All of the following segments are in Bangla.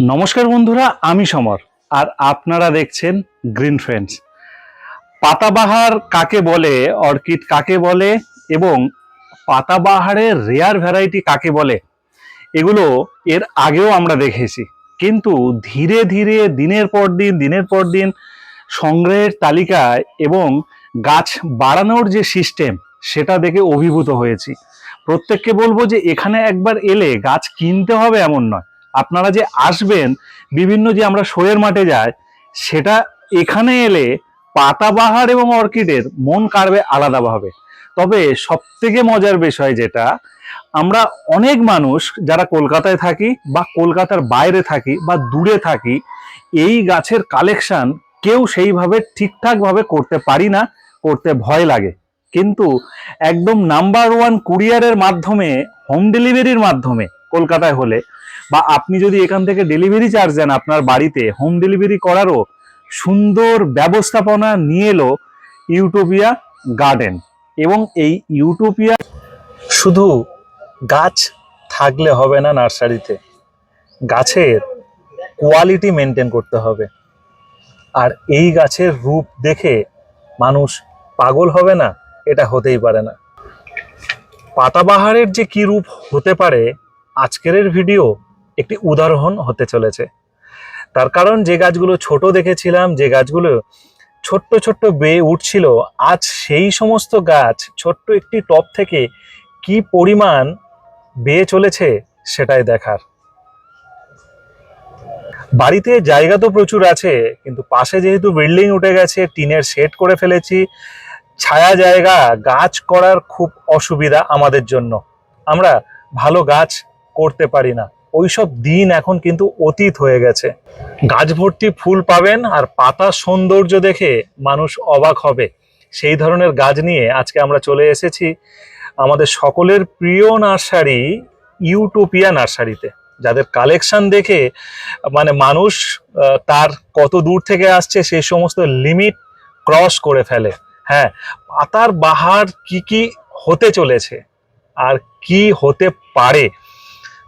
নমস্কার বন্ধুরা, আমি সমর, আর আপনারা দেখছেন গ্রিন ফ্রেন্ডস পাতাবাহার কাকে বলে, অর্কিড কাকে বলে, এবং পাতাবাহারের রেয়ার ভ্যারাইটি কাকে বলে, এগুলো এর আগেও আমরা দেখেছি। কিন্তু ধীরে ধীরে, দিনের পর দিন, দিনের পর দিন সংগ্রহের তালিকায় এবং গাছ বাড়ানোর যে সিস্টেম সেটা দেখে অভিভূত হয়েছি। প্রত্যেককে বলব যে এখানে একবার এলে গাছ কিনতে হবে এমন নয়। আপনারা যে আসবেন, বিভিন্ন যে আমরা শোয়ের মাঠে যাই, সেটা এখানে এলে পাতাবাহার এবং অর্কিডের মন কাড়বে আলাদাভাবে। তবে সব থেকে মজার বিষয় যেটা, আমরা অনেক মানুষ যারা কলকাতায় থাকি বা কলকাতার বাইরে থাকি বা দূরে থাকি, এই গাছের কালেকশন কেউ সেইভাবে ঠিকঠাকভাবে করতে পারি না, করতে ভয় লাগে। কিন্তু একদম নাম্বার ওয়ান কুরিয়ারের মাধ্যমে হোম ডেলিভারির মাধ্যমে কলকাতায় হলে বা আপনি যদি এখান থেকে ডেলিভারি চার্জ দেন আপনার বাড়িতে হোম ডেলিভারি করারও সুন্দর ব্যবস্থাপনা নিয়ে এলো ইউটোপিয়া গার্ডেন এবং এই ইউটোপিয়া শুধু গাছ থাকলে হবে না নার্সারিতে, গাছের কোয়ালিটি মেনটেন করতে হবে। আর এই গাছের রূপ দেখে মানুষ পাগল হবে না, এটা হতেই পারে না। পাতাবাহারের যে কি রূপ হতে পারে, আজকের ভিডিও একটি উদাহরণ হতে চলেছে। তার কারণ যে গাছগুলো ছোট দেখেছিলাম, যে গাছগুলো ছোট্ট ছোট্ট বেয়ে উঠছিল, আজ সেই সমস্ত গাছ ছোট্ট একটি টপ থেকে কি পরিমাণ বেয়ে চলেছে সেটাই দেখার। বাড়িতে জায়গা তো প্রচুর আছে, কিন্তু পাশে যেহেতু বিল্ডিং উঠে গেছে, টিনের শেড করে ফেলেছি, ছায়া জায়গা, গাছ করার খুব অসুবিধা আমাদের জন্য। আমরা ভালো গাছ করতে পারি না। ওইসব দিন এখন কিন্তু অতীত হয়ে গেছে। গাছ ভর্তি ফুল পাবেন আর পাতা সৌন্দর্য দেখে মানুষ অবাক হবে। সেই ধরনের গাছ নিয়ে আজকে আমরা চলে এসেছি আমাদের সকলের প্রিয় নার্সারি ইউটোপিয়া নার্সারিতে। যাদের কালেকশন দেখে মানে মানুষ তার কত দূর থেকে আসছে সেই সমস্ত লিমিট ক্রস করে ফেলে। হ্যাঁ পাতার বাহার কি কি হতে চলেছে আর কি হতে পারে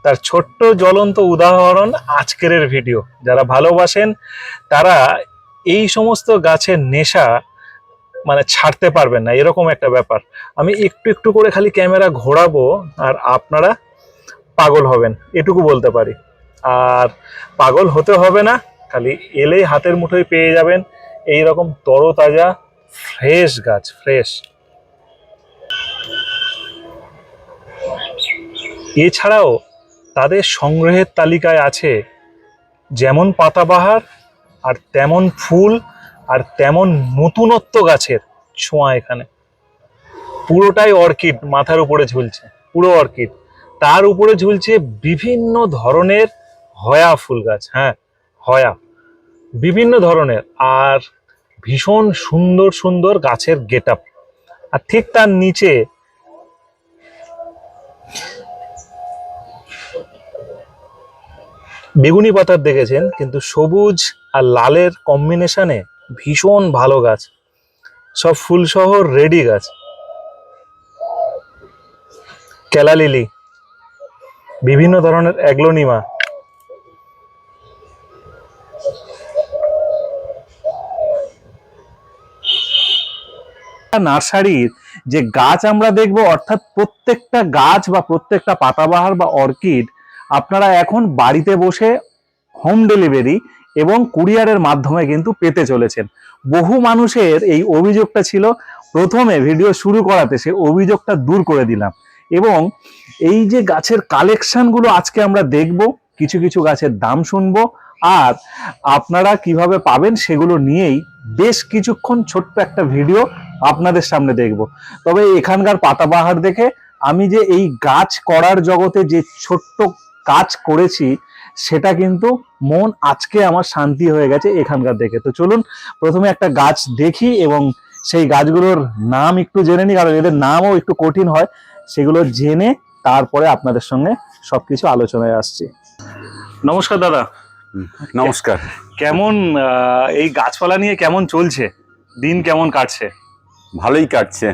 তার ছোট্ট জ্বলন্ত উদাহরণ আজকের ভিডিও। যারা ভালোবাসেন, তারা এই সমস্ত গাছের নেশা মানে ছাড়তে পারবেন না, এরকম একটা ব্যাপার। আমি একটু একটু করে খালি ক্যামেরা ঘোরাবো, আর আপনারা পাগল হবেন, এটুকু বলতে পারি। আর পাগল হতে হবে না, খালি এলেই হাতের মুঠোয় পেয়ে যাবেন এই রকম তরতাজা, ফ্রেশ গাছ, ফ্রেশ। এছাড়াও তাদের সংগ্রহের তালিকায় আছে যেমন পাতাবাহার, আর তেমন ফুল, আর তেমন নতুনত্ব গাছের ছোঁয়া এখানে। পুরোটাই অর্কিড মাথার উপরে ঝুলছে, পুরো অর্কিড। তার উপরে ঝুলছে বিভিন্ন ধরনের হয়া ফুল গাছ হ্যাঁ হয়া। বিভিন্ন ধরনের, আর ভীষণ সুন্দর সুন্দর গাছের গেট আর ঠিক তার নিচে বেগুনি পাতার দেখেছেন, কিন্তু সবুজ আর লালের কম্বিনেশনে ভীষণ ভালো গাছ। সব ফুলসহ রেডি গাছ। কেলা লিলি বিভিন্ন ধরনের অ্যাগ্লোনিমা। নার্সারির যে গাছ আমরা দেখব, অর্থাৎ প্রত্যেকটা গাছ বা প্রত্যেকটা পাতাবাহার বা অর্কিড আপনারা এখন বাড়িতে বসে হোম ডেলিভারি এবং কুরিয়ারের মাধ্যমে কিন্তু পেতে চলেছেন। বহু মানুষের এই অভিযোগটা ছিল, প্রথমে ভিডিও শুরু করাতে সে অভিযোগটা দূর করে দিলাম এবং এই যে গাছের কালেকশনগুলো আজকে আমরা দেখব, কিছু কিছু গাছের দাম শুনব আর আপনারা কীভাবে পাবেন সেগুলো নিয়েই বেশ কিছুক্ষণ ছোট্ট একটা ভিডিও আপনাদের সামনে দেখব। তবে এখানকার পাতাবাহার দেখে আমি যে এই গাছ করার জগতে যে ছোট্ট কাজ করেছি সেটা কিন্তু মন আজকে আমার শান্তি হয়ে গেছে এখানকার দেখে। তো চলুন প্রথমে একটা গাছ দেখি এবং সেই গাছগুলোর নাম একটু জেনে নিই কারণ এদের নামও একটু কঠিন হয়। সেগুলো জেনে তারপরে আপনাদের সঙ্গে সবকিছু আলোচনায় আসছি। নমস্কার দাদা। নমস্কার। কেমন এই গাছপালা নিয়ে কেমন চলছে? দিন কেমন কাটছে? ভালোই কাটছে।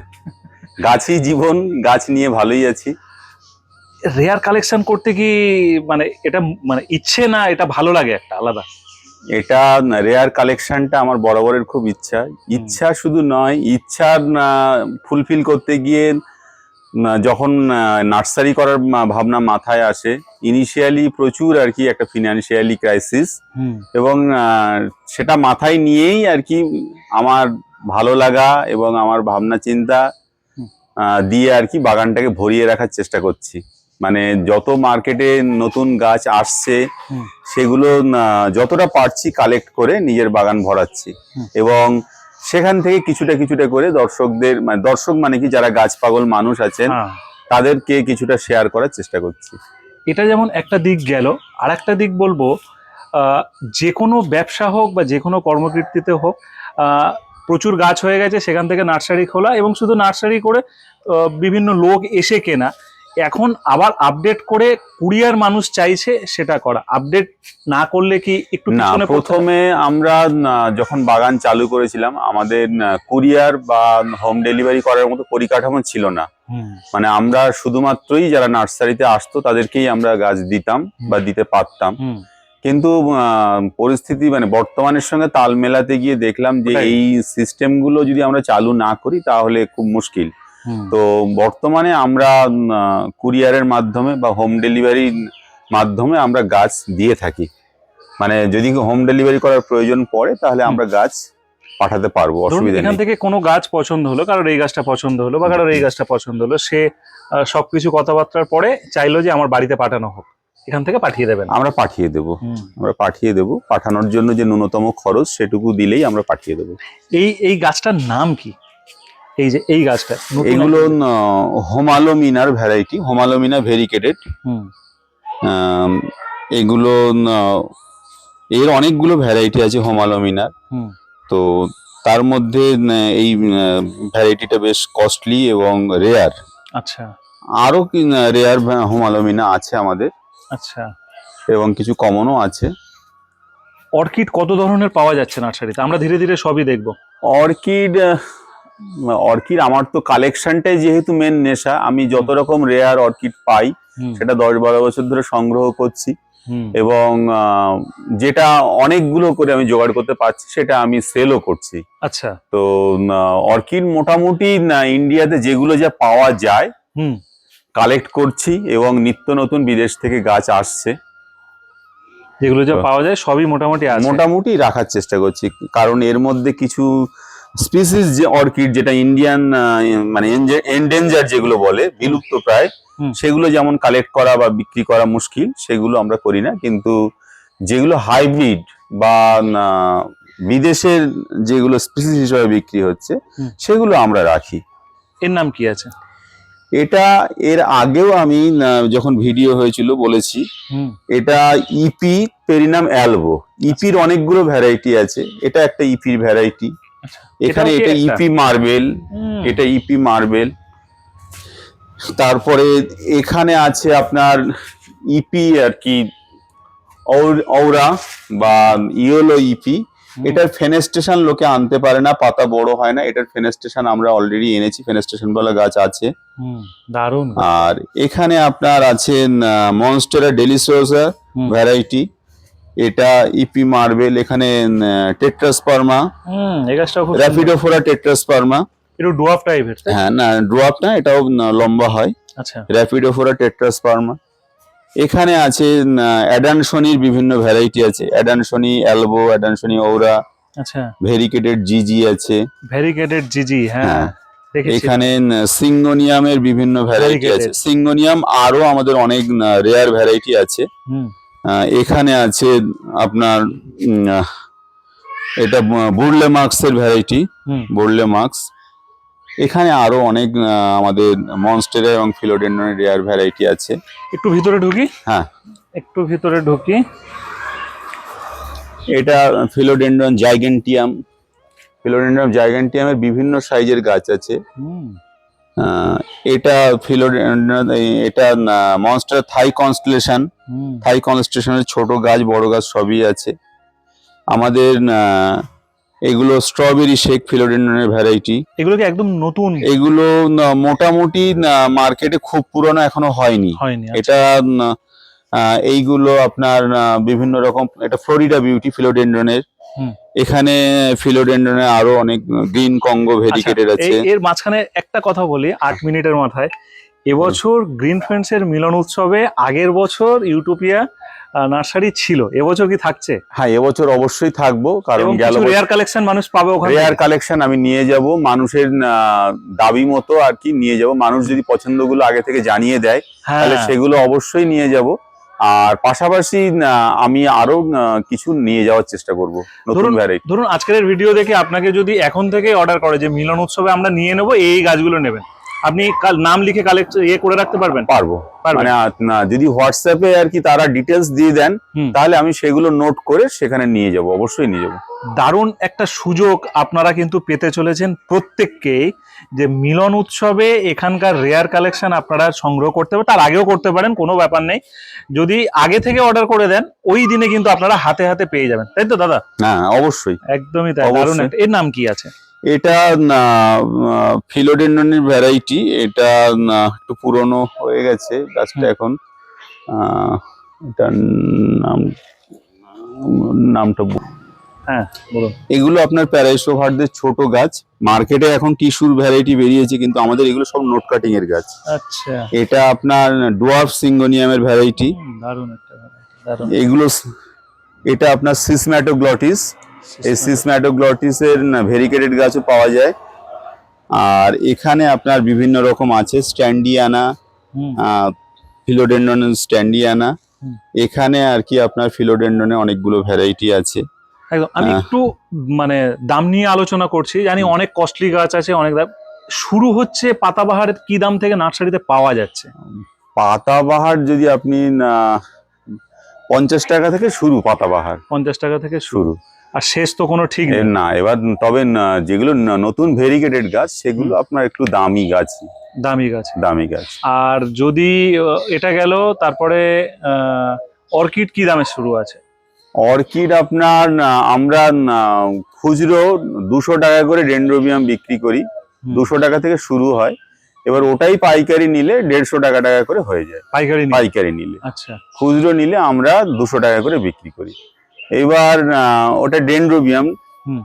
গাছই জীবন গাছ নিয়ে ভালোই আছি। রেয়ার কালেকশন করতে কি মানে এটা মানে ইচ্ছে না এটা ভালো লাগে একটা? আলাদা। এটা রেয়ার কালেকশনটা আমার বরাবরের খুব ইচ্ছা। ইচ্ছা শুধু নয় ইচ্ছা ফুলফিল করতে গিয়ে যখন নার্সারি করার ভাবনা মাথায় আসে ইনিশিয়ালি প্রচুর আর কি একটা ফিনান্সিয়ালি ক্রাইসিস এবং সেটা মাথায় নিয়েই আর কি আমার ভালো লাগা এবং আমার ভাবনা চিন্তা দিয়ে আর কি বাগানটাকে ভরিয়ে রাখার চেষ্টা করছি। মানে যত মার্কেটে নতুন গাছ আসছে সেগুলো যতটা পারছি কালেক্ট করে নিজের বাগান ভরাচ্ছি। এবং সেখান থেকে কিছুটা কিছুটা করে দর্শকদের মানে দর্শক মানে কি যারা গাছ পাগল মানুষ আছেন হ্যাঁ। তাদেরকে কিছুটা শেয়ার করার চেষ্টা করছি। এটা যেমন একটা দিক গেল আর একটা দিক বলব আহ, যে কোনো ব্যবসা হোক বা যে কোনো কর্মকীর্তিতে হোক আহ, প্রচুর গাছ হয়ে গেছে সেখান থেকে নার্সারি খোলা এবং শুধু নার্সারি করে বিভিন্ন লোক এসে কেনা। এখন আবার আপডেট করে কুরিয়ার মানুষ চাইছে সেটা করা। আপডেট না করলে কি একটু না প্রথমে আমরা যখন বাগান চালু করেছিলাম আমাদের কুরিয়ার বা হোম ডেলিভারি করার মতো পরিকাঠামো ছিল না। মানে আমরা শুধুমাত্রই যারা নার্সারিতে আসতো তাদেরকেই আমরা গাছ দিতাম বা দিতে পারতাম। হুম, কিন্তু আহ, পরিস্থিতি মানে বর্তমানের সঙ্গে তাল মেলাতে গিয়ে দেখলাম যে এই সিস্টেমগুলো যদি আমরা চালু না করি তাহলে খুব মুশকিল। তো বর্তমানে আমরা কুরিয়ারের মাধ্যমে বা হোম ডেলিভারির মাধ্যমে আমরা গাছ দিয়ে থাকি। মানে যদি হোম ডেলিভারি করার প্রয়োজন পড়ে তাহলে আমরা গাছ পাঠাতে পারব অসুবিধা এখান থেকে কোনো গাছ পছন্দ হলো কারোর এই গাছটা পছন্দ হলো বা কারোর এই গাছটা পছন্দ হলো সে সবকিছু কথাবার্তার পরে চাইলো যে আমার বাড়িতে পাঠানো হোক এখান থেকে পাঠিয়ে দেবেন। আমরা পাঠিয়ে দেব। আমরা পাঠিয়ে দেব। পাঠানোর জন্য যে ন্যূনতম খরচ সেটুকু দিলেই আমরা পাঠিয়ে দেবো। এই এই গাছটার নাম কি? এই যে এই গাছটা এগুলো হোমালোমিনার ভ্যারাইটি হোমালোমিনা ভেরিকেটেড। এগুলো এর অনেকগুলো ভ্যারাইটি আছে হোমালোমিনার। তো তার মধ্যে এই ভ্যারাইটিটা বেশ কস্টলি এবং রেয়ার। আচ্ছা। আরও রেয়ার হোমালোমিনা আছে আমাদের। আচ্ছা। এবং কিছু কমনও আছে। অর্কিড কত ধরনের পাওয়া যাচ্ছে নার্সারিতে? আমরা ধীরে ধীরে সবই দেখব। অর্কিড অর্কিড আমার তো কালেকশনটাই যেহেতু মেন নেশা আমি যত রকম রেয়ার অর্কিড পাই সেটা দশ বারো বছর ধরে সংগ্রহ করছি এবং যেটা অনেকগুলো করে আমি জোগাড় করতে পারছি সেটা আমি সেলও করছি। আচ্ছা। তো অর্কিড মোটামুটি না, ইন্ডিয়াতে যেগুলো যা পাওয়া যায় হুম। কালেক্ট করছি এবং নিত্য নতুন বিদেশ থেকে গাছ আসছে। যেগুলো যা পাওয়া যায় সবই মোটামুটি মোটামুটি রাখার চেষ্টা করছি কারণ এর মধ্যে কিছু স্পিসিস যে অর্কিড যেটা ইন্ডিয়ান মানে এন্ডেঞ্জার যেগুলো বলে বিলুপ্ত প্রায় সেগুলো যেমন কালেক্ট করা বা বিক্রি করা মুশকিল সেগুলো আমরা করি না। কিন্তু যেগুলো হাইব্রিড বা বিদেশের যেগুলো স্পিসিস হিসেবে বিক্রি হচ্ছে সেগুলো আমরা রাখি। এর নাম কি আছে? এটা এর আগেও আমি যখন ভিডিও হয়েছিল বলেছি এটা ইপি পেরিনাম অ্যালবো ইপির অনেকগুলো ভ্যারাইটি আছে। এটা একটা ইপির ভ্যারাইটি আচ্ছা এখানে এটা ইপি মার্বেল এটা ইপি মার্বেল তারপরে এখানে আছে আপনার ইপি আর কি ঔর- ঔরা বা ইয়োলো ইপি এটার ফেনেস্টেশন লোকে আনতে পারে না পাতা বড় হয় না। এটার ফেনেস্টেশন আমরা অলরেডি এনেছি ফেনেস্টেশন বলা গাছ আছে। দারুণ। আর এখানে আপনার আছেন মনস্টেরা ডেলিসিওসা হুম, ভ্যারাইটি এটা ইপি মার্বেল এখানে টেট্রাসপার্মা হুম এই গাছটাও খুব। র্যাপিডোফোরা টেট্রাসপার্মা একটু ডুয়াফ টাইপের? হ্যাঁ না ড্রপ না এটাও লম্বা হয়। আচ্ছা। র্যাপিডোফোরা টেট্রাসপার্মা এখানে আছে অ্যাডানসনির বিভিন্ন ভ্যারাইটি আছে। অ্যাডানসনি অ্যালবো অ্যাডানসনি ওরা আচ্ছা। ভেরিকেটেড জিজি আছে। ভ্যারিকেটেড জিজি হ্যাঁ হ্যাঁ। এখানে সিঙ্গোনিয়ামের বিভিন্ন ভ্যারাইটি আছে। সিঙ্গোনিয়াম আরও আমাদের অনেক রেয়ার ভ্যারাইটি আছে। হুম। এখানে আছে আপনার এটা বুরলে মার্কসের ভ্যারাইটি বুরলে মার্কস। এখানে আরও অনেক আমাদের মনস্টেরা এবং ফিলোডেন্ডনের রেয়ার ভ্যারাইটি আছে। একটু ভিতরে ঢুকি? হ্যাঁ। একটু ভিতরে ঢুকি। এটা ফিলোডেন্ডন জাইগেন্টিয়াম। ফিলোডেন্ড্রন জাইগেন্টিয়ামের বিভিন্ন সাইজের গাছ আছে। এটা ফিলোডেন্ড্রন এটা মনস্টার থাই কনস্টেলেশন থাই কনস্টেশনের ছোট গাছ বড় গাছ সবই আছে। আমাদের এগুলো স্ট্রবেরি শেক ফিলোডেন্ডনের ভ্যারাইটি এগুলো কি একদম নতুন? এগুলো মোটামুটি মার্কেটে খুব পুরনো এখনও হয়নি। আচ্ছা। এটা এইগুলো আপনার বিভিন্ন রকম এটা ফ্লোরিডা বিউটি ফিলোডেন্ড্রনের। এখানে ফিলোডেন্ড্রনের আরও অনেক গ্রিন কঙ্গো ভেরিকেটেড আচ্ছা, আছে। এর মাঝখানে একটা কথা বলি আট মিনিটের মাথায়। এবছর গ্রিন ফ্রেন্ডস এর মিলন উৎসবে আগের বছর ইউটোপিয়া নার্সারি ছিল। এবছর কি থাকছে? হ্যাঁ এবছর অবশ্যই থাকব কারণ গেল রেয়ার কালেকশন মানুষ পাবে ওখানে রেয়ার কালেকশন আমি নিয়ে যাব। মানুষের দাবি মতো আর কি নিয়ে যাব। মানুষ যদি পছন্দগুলো আগে থেকে জানিয়ে দেয় হ্যাঁ। তাহলে সেগুলো অবশ্যই নিয়ে যাব। আর পাশাপাশি আমি আরও কিছু নিয়ে যাওয়ার চেষ্টা করব নতুন ভ্যারাইটি ধরুন আজকের ভিডিও দেখে আপনাকে যদি এখন থেকে অর্ডার করে যে মিলন উৎসবে আমরা নিয়ে নেব এই গাছগুলো নেবেন। আপনি কাল নাম লিখে কালেক্ট ইয়ে করে রাখতে পারবেন? পারব। মানে যদি হোয়াটসঅ্যাপে আর কি তারা ডিটেলস দিয়ে দেন তাহলে আমি সেগুলো নোট করে সেখানে নিয়ে যাব অবশ্যই নিয়ে যাব। দারুণ একটা সুযোগ আপনারা কিন্তু পেতে চলেছেন প্রত্যেককেই। যে মিলন উৎসবে এখানকার রেয়ার কালেকশন আপনারা সংগ্রহ করতে পারেন তার আগেও করতে পারেন কোনো ব্যাপার নেই। যদি আগে থেকে অর্ডার করে দেন ওই দিনে কিন্তু আপনারা হাতে হাতে পেয়ে যাবেন। তাই তো দাদা? হ্যাঁ অবশ্যই। একদমই তাই। দারুণ এর নাম কি আছে? এটা ফিলোডেন্ডনের ভ্যারাইটি এটা একটু পুরনো হয়ে গেছে গাছটা এখন। এটার নাম নামটা হ্যাঁ বলুন। এগুলো আপনার প্যারাইসোভারদের ছোট গাছ। মার্কেটে এখন টিস্যুর ভ্যারাইটি বেরিয়েছে কিন্তু আমাদের এগুলো সব নোট কাটিং এর গাছ। আচ্ছা। এটা আপনার ডোয়ার্ফ সিঙ্গোনিয়ামের ভ্যারাইটি দারুণ একটা এগুলো এটা আপনার সিসম্যাটোগ্লটিস এই সিসম্যাটোগ্লটিস এর ভেরিকেটেড গাছও পাওয়া যায়। আর এখানে আপনার বিভিন্ন রকম আছে স্ট্যান্ডিয়ানা ফিলোডেন্ডন স্ট্যান্ডিয়ানা এখানে আর কি আপনার ফিলোডেন্ডনে অনেকগুলো ভ্যারাইটি আছে। একদম আমি হ্যাঁ। একটু মানে দাম নিয়ে আলোচনা করছি জানি অনেক কস্টলি গাছ আছে অনেক দাম। শুরু হচ্ছে পাতাবাহারের কি দাম থেকে নার্সারিতে পাওয়া যাচ্ছে? পাতাবাহার যদি আপনি পঞ্চাশ টাকা থেকে শুরু পাতাবাহার। পঞ্চাশ টাকা থেকে শুরু। আর শেষ তো কোনো ঠিক নেই। না এবার তবে যেগুলো নতুন ভেরিকেটেড গাছ সেগুলো আপনার একটু দামি গাছ। দামি গাছ। দামি গাছ। আর যদি এটা গেল তারপরে অর্কিড কি দামে শুরু আছে? অর্কিড আপনার আমরা খুচরো দুশো টাকা করে ডেন্ড্রোবিয়াম বিক্রি করি। দুশো টাকা থেকে শুরু হয়। এবার ওটাই পাইকারি নিলে দেড়শো টাকা টাকা করে হয়ে যায়। পাইকারি পাইকারি নিলে। আচ্ছা। খুচরো নিলে আমরা দুশো টাকা করে বিক্রি করি। এবার ওটা ডেন্ড্রোবিয়াম।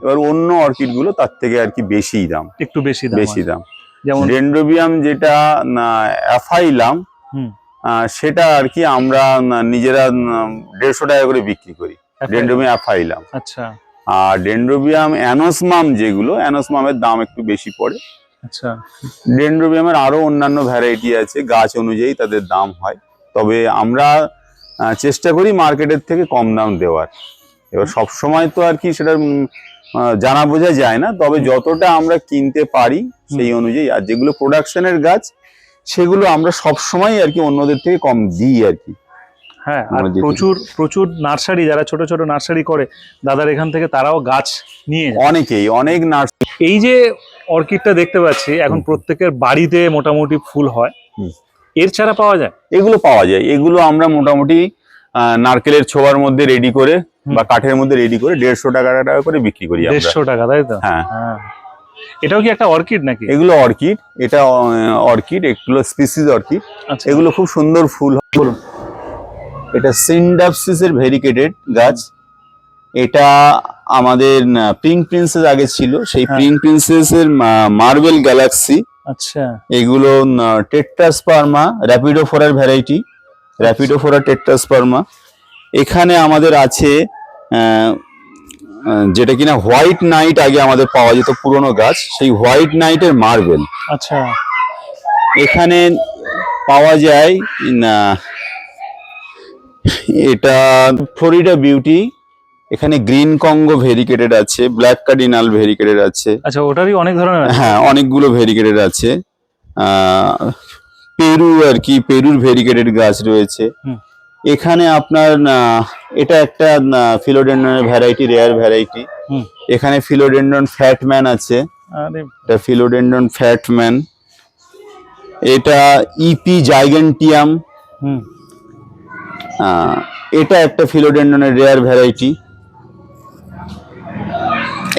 এবার অন্য অর্কিডগুলো তার থেকে আর কি বেশি দাম। একটু বেশি দাম বেশি দাম। যেমন? ডেন্ড্রোবিয়াম যেটা না, অ্যাফাইলাম সেটা আর কি আমরা নিজেরা দেড়শো টাকা করে বিক্রি করি। ডেন্ড্রোবিয়াম অ্যাফাইলাম আচ্ছা। আর ডেন্ড্রোবিয়াম অ্যানোসমাম যেগুলো অ্যানোসমামের দাম একটু বেশি পড়ে। আচ্ছা। ডেন্ড্রোবিয়ামের আরও অন্যান্য ভ্যারাইটি আছে গাছ অনুযায়ী তাদের দাম হয়। তবে আমরা চেষ্টা করি মার্কেটের থেকে কম দাম দেওয়ার। এবার সব সময় তো আর কি সেটা জানা বোঝা যায় না। তবে যতটা আমরা কিনতে পারি সেই অনুযায়ী। আর যেগুলো প্রোডাকশনের গাছ সেগুলো আমরা সব সময় আর কি অন্যদের থেকে কম দিই আর কি। হ্যাঁ আর প্রচুর প্রচুর নার্সারি যারা ছোট ছোট নার্সারি করে দাদার এখান থেকে তারাও গাছ নিয়ে অনেকেই অনেক নার্স এই যে অর্কিডটা দেখতে পাচ্ছি এখন প্রত্যেকের বাড়িতে মোটামুটি ফুল হয়। এর ছাড়া পাওয়া যায়? এগুলো পাওয়া যায়। এগুলো আমরা মোটামুটি আহ, নারকেলের ছোবার মধ্যে রেডি করে বা কাঠের মধ্যে রেডি করে দেড়শো টাকা টাকা করে বিক্রি করি দেড়শো টাকা তাই তো? হ্যাঁ। হ্যাঁ। এটাও কি একটা অর্কিড নাকি? এগুলো অর্কিড এটা অর্কিড এগুলো স্পিসিস অর্কিড। আচ্ছা। এগুলো খুব সুন্দর ফুল হয়। বলুন। এটা সিন্ডাপসিস এর ভেরিকেটেড গাছ। এটা আমাদের পিঙ্ক প্রিন্সেস আগে ছিল। সেই। পিঙ্ক প্রিন্সেস এর মার্বেল গ্যালাক্সি আচ্ছা। এগুলো টেট্রাসপার্মা র্যাপিডোফোরার ভ্যারাইটি র্যাপিডোফোরা টেট্রাসপার্মা এখানে আমাদের আছে যেটা কিনা হোয়াইট নাইট আগে আমাদের পাওয়া যেত পুরনো গাছ সেই হোয়াইট নাইটের মার্বেল। আচ্ছা। এখানে পাওয়া যায় না এটা ফ্লোরিডা বিউটি এখানে গ্রিন কঙ্গো ভেরিকেটেড আছে ব্ল্যাক কার্ডিনাল ভেরিকেটেড আছে। আচ্ছা ওটারই অনেক ধরনের আছে। হ্যাঁ অনেকগুলো ভেরিকেটেড আছে। পেরু আর কি পেরুর ভেরিকেটেড গাছ রয়েছে। হুম। এখানে আপনার এটা একটা ফিলোডেন্ডনের ভ্যারাইটি রেয়ার ভ্যারাইটি। এখানে ফিলোডেন্ডন ফ্যাটম্যান আছে। এটা ফিলোডেন্ডন ফ্যাটম্যান এটা ইপি জাইগেন্টিয়াম এটা একটা ফিলোডেন্ডনের রেয়ার ভ্যারাইটি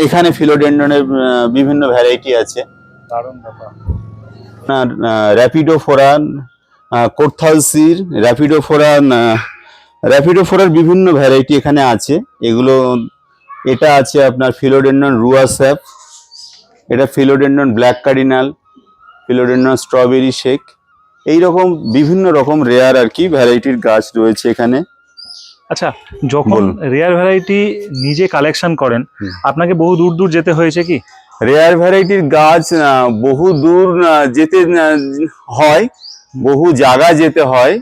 এখানে ফিলোডেন্ডনের বিভিন্ন ভ্যারাইটি আছে। দারুণ ব্যাপার। আপনার র্যাপিডোফোরান কোর্থালসির র্যাপিডোফোরান র্যাপিডোফোরার বিভিন্ন ভ্যারাইটি এখানে আছে। এগুলো এটা আছে আপনার ফিলোডেন্ডন রুয়াস্যাপ এটা philodendron black cardinal philodendron strawberry shake. এই রকম বিভিন্ন রকম রেয়ার আর কি ভ্যারাইটির গাছ রয়েছে এখানে। আচ্ছা যখন রেয়ার ভ্যারাইটি নিজে কালেকশন করেন আপনাকে বহু দূর দূর যেতে হয়েছে কি? রেয়ার ভ্যারাইটির গাছ বহু দূর যেতে হয়। বহু জায়গা যেতে হয়।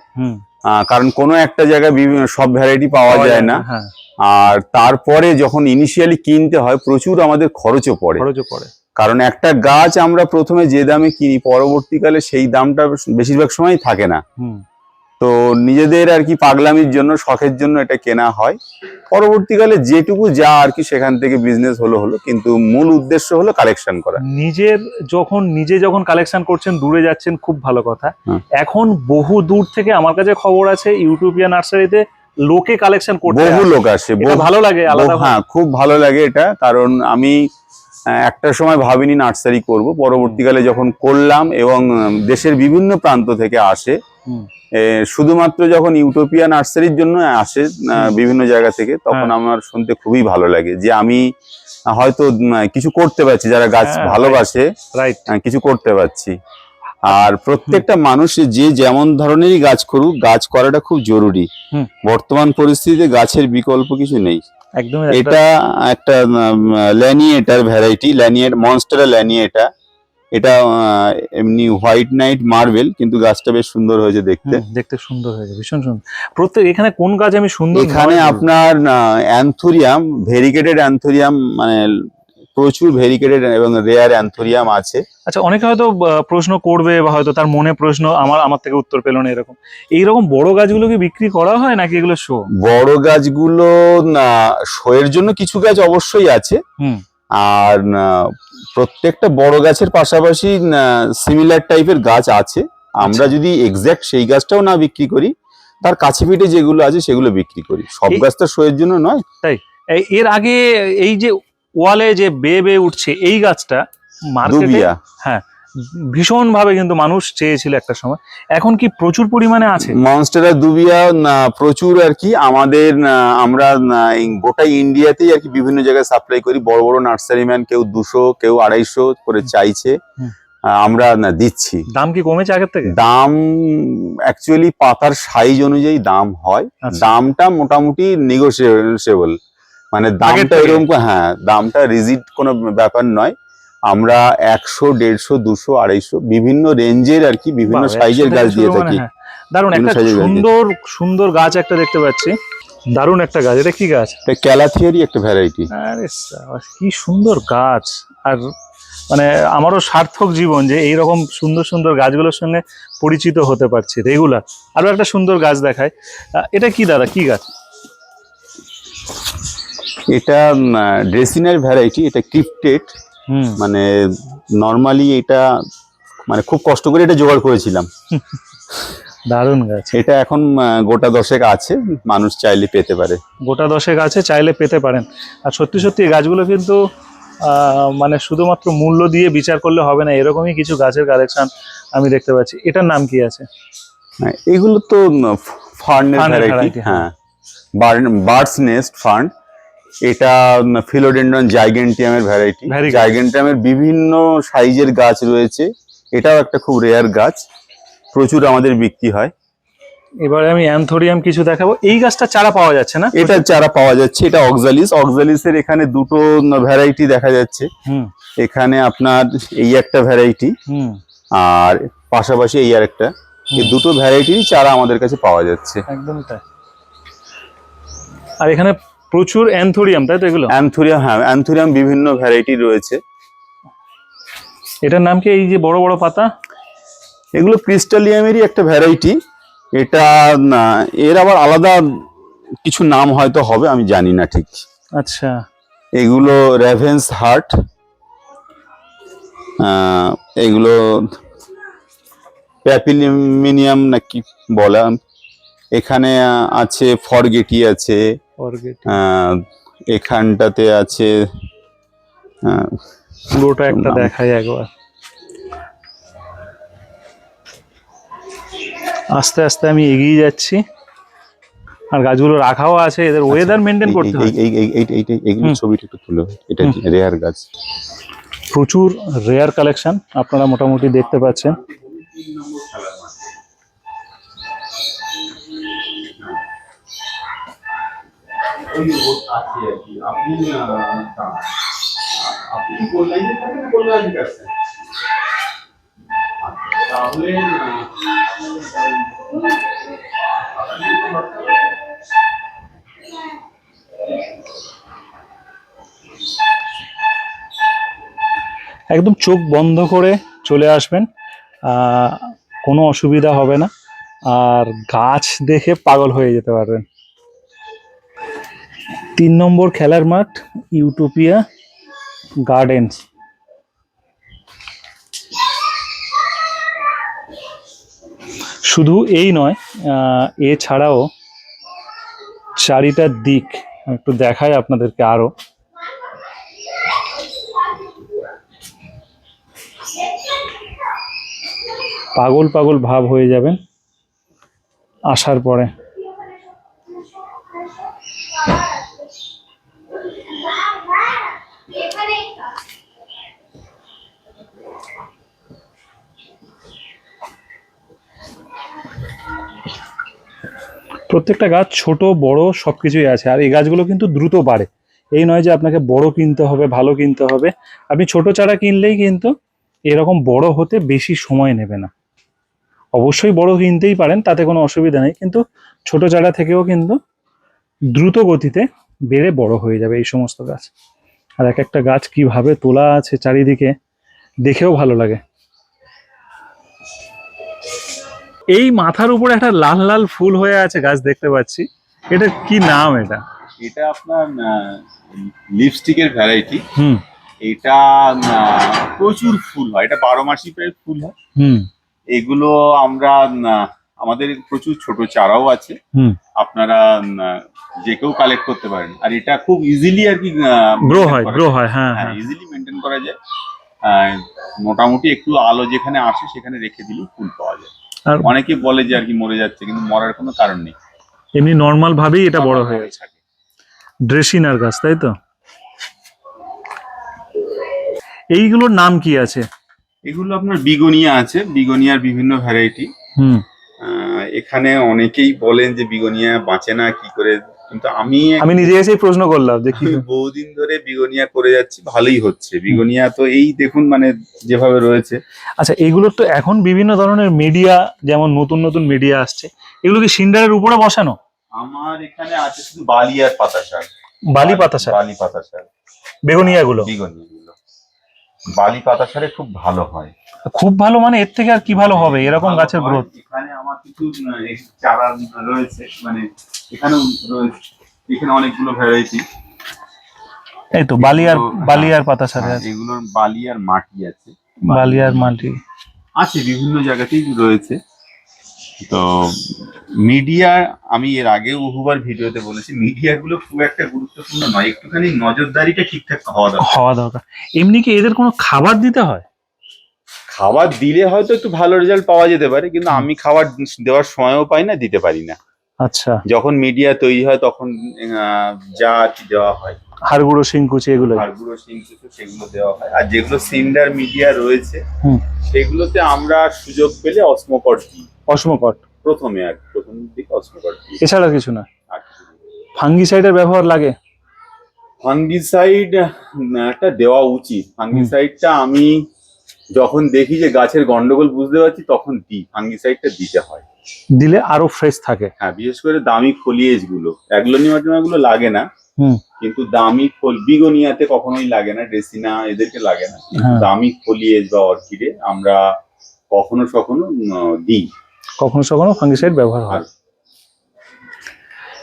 কারণ কোনো একটা জায়গায় বিভিন্ন সব ভ্যারাইটি পাওয়া যায় না। হ্যাঁ। আর তারপরে যখন ইনিশিয়ালি কিনতে হয় প্রচুর আমাদের খরচও পড়ে। খরচও পড়ে। কারণ একটা গাছ আমরা প্রথমে যে দামে কিনি পরবর্তীকালে সেই দামটা বেশিরভাগ সময় থাকে না। তো নিজেদের আর কি পাগলামির জন্য শখের জন্য এটা কেনা হয়। পরবর্তীকালে যেটুকু যা আর কি সেখান থেকে বিজনেস হলো হলো। কিন্তু মূল উদ্দেশ্য হলো কালেকশন করা। নিজের যখন নিজে যখন কালেকশন করছেন দূরে যাচ্ছেন খুব ভালো কথা। এখন বহু দূর থেকে আমার কাছে খবর আছে ইউটিউবিয়া নার্সারিতে লোকে কালেকশন করতে বহু লোক আসে ভালো লাগে আলাদা হ্যাঁ খুব ভালো লাগে এটা। কারণ আমি একটা সময় ভাবিনি নার্সারি করব। পরবর্তীকালে যখন করলাম এবং দেশের বিভিন্ন প্রান্ত থেকে আসে শুধুমাত্র যখন ইউটোপিয়া নার্সারির জন্য আসে বিভিন্ন জায়গা থেকে তখন হ্যাঁ। আমার শুনতে খুবই ভালো লাগে যে আমি হয়তো কিছু করতে পারছি যারা গাছ হ্যাঁ, ভালোবাসে কিছু করতে পারছি। আর প্রত্যেকটা মানুষ যে যেমন ধরনেরই গাছ করুক গাছ করাটা খুব জরুরি। বর্তমান পরিস্থিতিতে গাছের বিকল্প কিছু নেই। একদম এটা একটা ল্যানিয়েটার ভ্যারাইটি ল্যানিয়েট মনস্টার ল্যানিয়েটা এটা এমনি হোয়াইট নাইট মার্বেল কিন্তু গাছটা বেশ সুন্দর হয়েছে দেখতে। দেখতে সুন্দর হয়েছে ভীষণ সুন্দর। প্রত্যেক এখানে কোন গাছ আমি সুন্দর এখানে? আপনার অ্যান্থুরিয়াম ভেরিকেটেড অ্যান্থোরিয়াম মানে প্রচুর ভেরিকেটেড এবং রেয়ার অ্যান্থোরিয়াম আছে। আচ্ছা অনেকে হয়তো প্রশ্ন করবে বা হয়তো তার মনে প্রশ্ন আমার আমার থেকে উত্তর পেল না এরকম। এইরকম বড় গাছগুলো কি বিক্রি করা হয় নাকি এগুলো শো? বড় গাছগুলো না শোয়ের জন্য কিছু গাছ অবশ্যই আছে। হুম। আর প্রত্যেকটা বড় গাছের পাশাপাশি সিমিলার টাইপের গাছ আছে। আমরা আচ্ছা। যদি এক্স্যাক্ট সেই গাছটাও না বিক্রি করি তার কাছে পিঠে যেগুলো আছে সেগুলো বিক্রি করি। সব গাছ গাছটা শোয়ের জন্য নয়। তাই? এর আগে এই যে ওয়ালে যে বেয়ে বেয়ে উঠছে এই গাছটা মার্কেটে দুবিয়া ভীষণ ভাবে কিন্তু মানুষ চেয়েছিল একটা সময়। এখন কি প্রচুর পরিমাণে আছে? মনস্টেরা দুবিয়া না, প্রচুর আর কি। আমাদের আমরা গোটা ইন্ডিয়াতেই আর কি বিভিন্ন জায়গায় সাপ্লাই করি। বড় বড় নার্সারি ম্যান কেউ দুশো কেউ আড়াইশো করে চাইছে। আমরা না দিচ্ছি। দাম কি কমেছে আগের থেকে? দাম অ্যাকচুয়ালি পাতার সাইজ অনুযায়ী দাম হয়। আচ্ছা। দামটা মোটামুটি নেগোসিয়েবল মানে দামটা এরকম হ্যাঁ দামটা রিজিট কোনো ব্যাপার নয়। আমরা একশো দেড়শো দুশো আড়াইশো বিভিন্ন রেঞ্জের আর কি বিভিন্ন সাইজের গাছ দিয়ে মানে থাকি। হ্যাঁ। দারুণ বিভিন্ন একটা size এর গাছ দিয়ে। সুন্দর সুন্দর গাছ একটা দেখতে পাচ্ছি। দারুণ একটা গাছ এটা কি গাছ? এটা ক্যালাথিয়ারই একটা ভ্যারাইটি আরে কি সুন্দর গাছ। আর মানে আমারও সার্থক জীবন যে এইরকম সুন্দর সুন্দর গাছগুলোর সঙ্গে পরিচিত হতে পারছি রেগুলার। আরও একটা সুন্দর গাছ দেখায়। এটা কি দাদা কি গাছ? এটা ড্রেসিনের ভ্যারাইটি এটা ক্রিপ্টেড মানে নর্মালি এটা মানে খুব কষ্ট করে এটা জোগাড় করেছিলাম। দারুণ গাছ। এটা এখন গোটা দশেক আছে মানুষ চাইলে পেতে পারে। গোটা দশেক আছে চাইলে পেতে পারেন। আর সত্যি সত্যি এই গাছগুলো কিন্তু আহ, মানে শুধুমাত্র মূল্য দিয়ে বিচার করলে হবে না এরকমই কিছু গাছের কালেকশন আমি দেখতে পাচ্ছি। এটার নাম কি আছে? হ্যাঁ, এগুলো তো ফার্নের ভ্যারাইটি হ্যাঁ। বার্ডস নেস্ট ফার্ন এটা ফিলোডেন্ড্রন জাইগেন্টিয়ামের ভ্যারাইটি জাইগেন্টিয়ামের বিভিন্ন সাইজের গাছ রয়েছে। এটাও একটা খুব রেয়ার গাছ। প্রচুর আমাদের বিক্রি হয়। এবারে আমি অ্যান্থোরিয়াম কিছু দেখাবো। এই গাছটা চারা পাওয়া যাচ্ছে না? এটা চারা পাওয়া যাচ্ছে। এটা অক্সালিস অক্সালিসের এখানে দুটো ভ্যারাইটি দেখা যাচ্ছে। হুম। এখানে আপনার এই একটা ভ্যারাইটি হুম। আর পাশাপাশি এই আর একটা। এই দুটো ভ্যারাইটির চারা আমাদের কাছে পাওয়া যাচ্ছে। একদমই তাই। আর এখানে প্রচুর অ্যান্থোরিয়াম তাই তো এগুলো? অ্যান্থুরিয়াম হ্যাঁ অ্যান্থুরিয়াম বিভিন্ন ভ্যারাইটি রয়েছে। এটার নাম কি এই যে বড় বড় পাতা? এগুলো ক্রিস্টালিয়ামেরই একটা ভ্যারাইটি এটা না, এর আবার আলাদা কিছু নাম হয়তো হবে আমি জানি না ঠিক। আচ্ছা। এগুলো রেভেন্স হার্ট এগুলো প্যাপিলিমিনিয়াম নাকি বলা এখানে আছে ফরগেটি আছে এখানটাতে আছে পুরোটা একটা। দেখাই একবার। আস্তে আস্তে আমি এগিয়ে যাচ্ছি। আর গাছগুলো রাখাও আছে এদের ওয়েদার মেনটেন করতে আচ্ছা, এই- হয়। এই- এই- এই- এই- এই- এইগুলো ছবিটা একটু তুলো এটা রেয়ার গাছ? প্রচুর রেয়ার কালেকশন আপনারা মোটামুটি দেখতে পাচ্ছেন। একদম চোখ বন্ধ করে চলে আসবেন। কোনো অসুবিধা হবে না। আর গাছ দেখে পাগল হয়ে যেতে পারবেন। তিন নম্বর খেলার মাঠ ইউটোপিয়া গার্ডেন্স শুধু এই নয় এছাড়াও চারিটার দিক একটু দেখাই আপনাদেরকে আরও। পাগল পাগল ভাব হয়ে যাবেন আসার পরে। প্রত্যেকটা গাছ ছোট, বড় সব কিছুই আছে আর এই গাছগুলো কিন্তু দ্রুত বাড়ে। এই নয় যে আপনাকে বড় কিনতে হবে, ভালো কিনতে হবে। আপনি ছোট চারা কিনলেই কিন্তু এরকম বড় হতে বেশি সময় নেবে না। অবশ্যই বড় কিনতেই পারেন, তাতে কোনো অসুবিধা নেই। কিন্তু ছোট চারা থেকেও কিন্তু দ্রুত গতিতে বেড়ে বড় হয়ে যাবে এই সমস্ত গাছ। আর এক একটা গাছ কীভাবে তোলা আছে চারিদিকে দেখেও ভালো লাগে। এই মাথার উপরে একটা লাল লাল ফুল হয়ে আছে গাছ দেখতে পাচ্ছি। এটা কি নাম এটা? এটা আপনার লিপস্টিকের ভ্যারাইটি হুম। এটা প্রচুর ফুল হয়। এটা বারো মাসি প্রায় ফুল হয়। হুম। এগুলো আমরা আমাদের প্রচুর ছোট চারাও আছে। আপনারা যে কেউ কালেক্ট করতে পারেন। আর এটা খুব ইজিলি আর কি গ্রো হয় গ্রো হয় হ্যাঁ হ্যাঁ হ্যাঁ। ইজিলি মেনটেন করা যায়। মোটামুটি একটু আলো যেখানে আসে সেখানে রেখে দিলেই ফুল পাওয়া যায়। আর অনেকে বলে যে আর কি মরে যাচ্ছে কিন্তু মরার কোনো কারণ নেই। এমনি নর্মাল ভাবেই এটা বড় হয়ে গেছে। ড্রেসিনার গাছ তাই তো? এইগুলোর নাম কি আছে? এগুলো আপনার বিগোনিয়া আছে বিগোনিয়ার বিভিন্ন ভ্যারাইটি হুম। এখানে অনেকেই বলেন যে বিগোনিয়া বাঁচে না কি করে কিন্তু আমি আমি নিজে এসেই প্রশ্ন করলাম যে বহুদিন ধরে বিগোনিয়া করে যাচ্ছি ভালোই হচ্ছে। বিগোনিয়া তো এই দেখুন মানে যেভাবে রয়েছে। আচ্ছা এগুলোর তো এখন বিভিন্ন ধরনের মিডিয়া যেমন নতুন নতুন মিডিয়া আসছে এগুলো কি সিন্ডারের উপরে বসানো? আমার এখানে আছে শুধু বালি আর পাতা শাক। বালি পাতা শাক? বালি পাতা শাক। বেগুনিয়াগুলো? বিগোনিয়া গুলো বালি পাতা শাকে খুব ভালো হয়। খুব ভালো মানে এর থেকে আর কি ভালো হবে? এরকম গাছের গ্রোথ এখানে আমার কিছু আহ, চারা রয়েছে মানে এখানেও রয়েছে। এখানে অনেকগুলো ভ্যারাইটি এই তো বালি আর এগুলো- বালি আর পাতা শাকে আছে। এগুলোর বালি আর মাটি আছে। বালি আর মাটি। আছে বিভিন্ন জায়গাতেই রয়েছে। তো মিডিয়া আমি এর আগে বহুবার ভিডিওতে বলেছি মিডিয়া গুলো খুব একটা গুরুত্বপূর্ণ নয়। একটুখানি নজরদারিটা ঠিকঠাক হওয়া দরকার। হওয়া দরকার। এমনি কি এদের কোনো খাবার দিতে হয়? খাবার দিলে হয়তো একটু ভালো রেজাল্ট পাওয়া যেতে পারে কিন্তু আমি খাবার দেওয়ার সময়ও পাই না দিতে পারি না। আচ্ছা। যখন মিডিয়া তৈরি হয় তখন যা দেওয়া হয়। হাড়গুঁড়ো শিংকুচি এগুলো। হাড়গুঁড়ো সিংকুচো সেগুলো দেওয়া হয়। আর যেগুলো সিন্ডার মিডিয়া রয়েছে সেগুলোতে আমরা সুযোগ পেলে অসমকট দিই। অসমকট? প্রথমে আর প্রথম দিকে অসমকট দিই। এছাড়া কিছু না? আর কিছু না। ফাঙ্গিসাইডের ব্যবহার লাগে? ফাঙ্গিসাইড একটা দেওয়া উচিত। ফাঙ্গিসাইডটা আমি যখন দেখি যে গাছের গন্ডগোল বুঝতে পারছি তখন দিই ফাঙ্গিসাইডটা দিতে হয়। দিলে আরও ফ্রেশ থাকে। হ্যাঁ বিশেষ করে দামি ফলিয়েজগুলো অ্যাগ্লোনিমাটোনা গুলো লাগে না। কিন্তু দামি ফল বিগোনিয়াতে কখনোই লাগে না ডেসিনা এদেরকে লাগে না। হ্যাঁ। দামি ফলিয়েজ বা অর্কিডে আমরা কখনো কখনো দিই। কখনো কখনো ফাঙ্গিসাইড ব্যবহার হয়।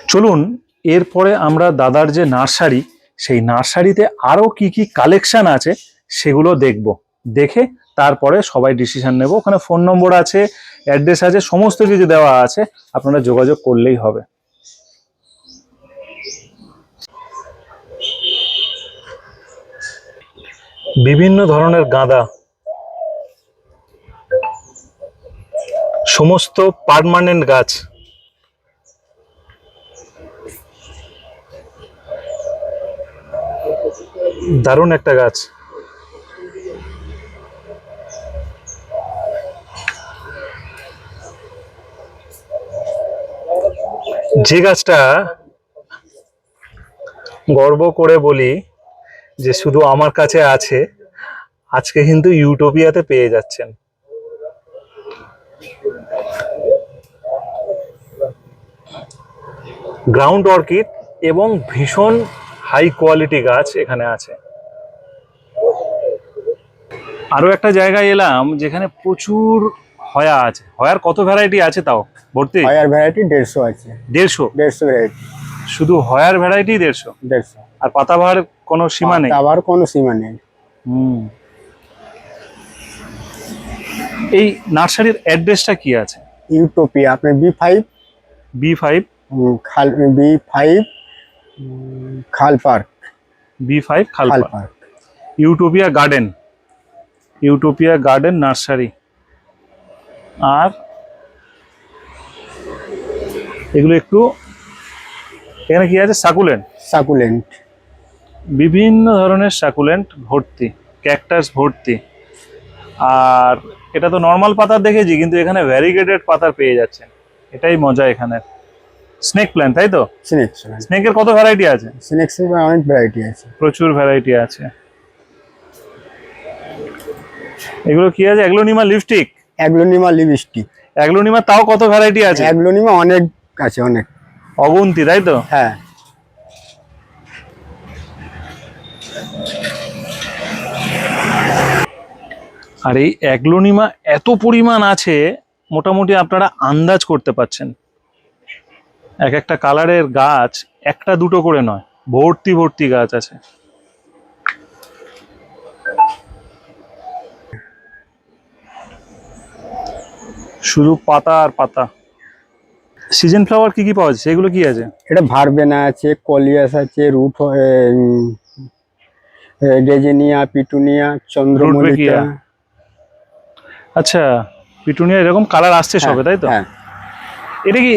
চলুন এরপরে আমরা দাদার যে নার্সারি সেই নার্সারিতে আরও কি কি কালেকশন আছে সেগুলো দেখব। দেখে তারপরে সবাই ডিসিশন নেব। ওখানে ফোন নম্বর আছে অ্যাড্রেস আছে, সমস্ত কিছু দেওয়া আছে। আপনারা যোগাযোগ করলেই হবে। বিভিন্ন ধরনের গাঁদা। সমস্ত পারমানেন্ট গাছ। দারুণ একটা গাছ। যে গাছটা গর্ব করে বলি যে শুধু আমার কাছে আছে, আজকে কিন্তু ইউটোপিয়াতে পেয়ে যাচ্ছেন। গ্রাউন্ড অর্কিড এবং ভীষণ হাই কোয়ালিটি গাছ এখানে আছে। আরও একটা জায়গায় এলাম যেখানে প্রচুর হয়া আছে। হয়ার কত ভ্যারাইটি আছে তাও? ভর্তি? হায়ার ভ্যারাইটি দেড়শো আছে। দেড়শো? দেড়শো ভ্যারাইটি। শুধু হয়ার ভ্যারাইটি দেড়শো? দেড়শো। আর পাতাবাহার কোনো সীমা নেই? আবার কোনো সীমা নেই। হুম। এই নার্সারির অ্যাড্রেসটা কি আছে? ইউটোপিয়া আপনার বি ফাইভ? B five? খাল বি ফাইভ খাল পার্ক। বি ফাইভ খাল park. Utopia garden. Utopia garden nursery. আর এগুলো একটু এখানে কি আছে? সাকুলেন্ট। সাকুলেন্ট। বিভিন্ন ধরনের সাকুলেন্ট ভর্তি ক্যাকটাস ভর্তি। আর এটা তো নর্মাল পাতা দেখেছি কিন্তু এখানে ভ্যারিগেটেড পাতার পেয়ে যাচ্ছেন। এটাই মজা এখানে স্নেক প্ল্যান্ট তাই তো? সিনেক্স স্নেকের কত ভ্যারাইটি আছে? সিনেক্সের অনেক ভ্যারাইটি আছে। প্রচুর ভ্যারাইটি আছে। এগুলো কি আছে? Aglaonema lipstick aglaonema lipstick aglaonema তাও কত ভ্যারাইটি আছে? অ্যাগ্লোনিমা অনেক আছে অনেক। অগুন্তি তাই তো? হ্যাঁ। আর এই অ্যাগ্লোনিমা এত পরিমাণ আছে মোটামুটি আপনারা আন্দাজ করতে পাচ্ছেন এক একটা কালারের গাছ একটা দুটো করে নয় ভর্তি ভর্তি গাছ আছে। শুধু পাতা আর পাতা। সিজন ফ্লাওয়ার কি কি পাওয়া যাচ্ছে? এগুলো কি আছে? এটা ভারবেনা আছে কলিয়াস আছে রুট রেজেনিয়া পিটুনিয়া চন্দ্রমল্লিকা। আচ্ছা পিটুনিয়া এরকম কালার আসছে সবে তাই তো? হ্যাঁ। এটা কি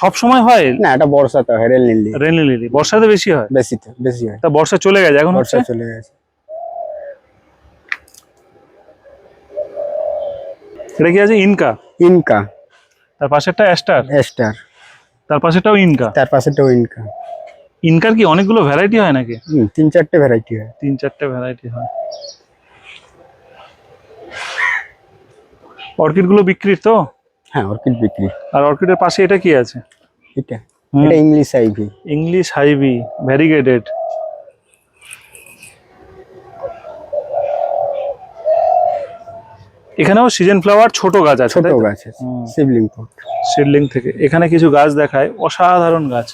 সব সময় হয়? না এটা বর্ষাতে হয় রেল নিলি রেনি লিলি বর্ষাতে বেশি হয়? বেশি তো বেশি হয়। তা বর্ষা চলে গেছে এখন বর্ষা চলে গেছে। এটা কি আছে ইনকা? ইনকা। তার পাশেরটা অ্যাস্টার এস্টার তার পাশেরটাও ইনকা তার পাশেটাও ইনকা ইনকার কি অনেকগুলো ভ্যারাইটি হয় নাকি? তিন চারটে ভ্যারাইটি হয়। তিন চারটে ভ্যারাইটি হয়। অর্কিডগুলো বিক্রির তো? হ্যাঁ অর্কিড বিক্রি। আর অর্কিডের পাশে এটা কি আছে? এটা। এটা English ivy English ivy variegated এখানেও সিজন ফ্লাওয়ার ছোট গাছ আছে ছোট গাছ আছে। শিবলিং সিডলিং থেকে। এখানে কিছু গাছ দেখায় অসাধারণ গাছ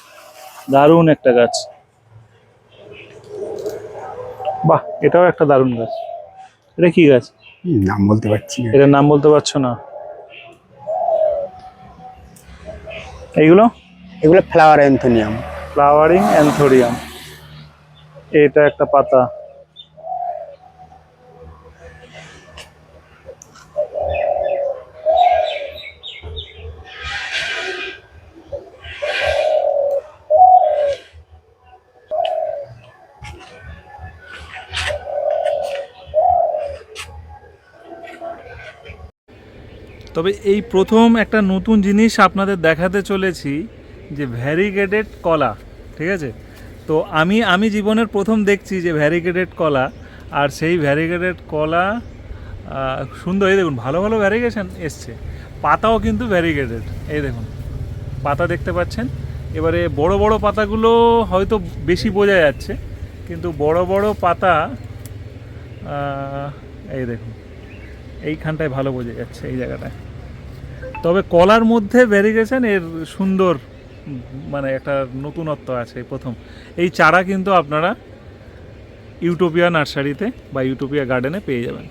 দারুণ একটা গাছ। বাহ এটাও একটা দারুণ গাছ। এটা কি গাছ? নাম বলতে পারছি না। এটার নাম বলতে পারছ না? এইগুলো? এগুলো ফ্লাওয়ার অ্যান্থোনিয়াম। Flowering anthurium. এটা একটা পাতা। তবে এই প্রথম একটা নতুন জিনিস আপনাদের দেখাতে চলেছি যে ভ্যারিগেটেড কলা, ঠিক আছে? তো আমি আমি জীবনের প্রথম দেখছি যে ভ্যারিগেটেড কলা, আর সেই ভ্যারিগেটেড কলা সুন্দর, এই দেখুন, ভালো ভালো ভ্যারিগেশন এসছে। পাতাও কিন্তু ভ্যারিগেটেড এই দেখুন, পাতা দেখতে পাচ্ছেন? এবারে বড় বড় পাতাগুলো হয়তো বেশি বোঝা যাচ্ছে, কিন্তু বড় বড় পাতা এই দেখুন, এইখানটায় ভালো বোঝা যাচ্ছে, এই জায়গাটায়। তবে কলার মধ্যে ভ্যারিগেশন এর সুন্দর মানে একটা নতুনত্ব আছে প্রথম। এই চারা কিন্তু আপনারা ইউটোপিয়া নার্সারিতে বা ইউটোপিয়া গার্ডেনে পেয়ে যাবেন।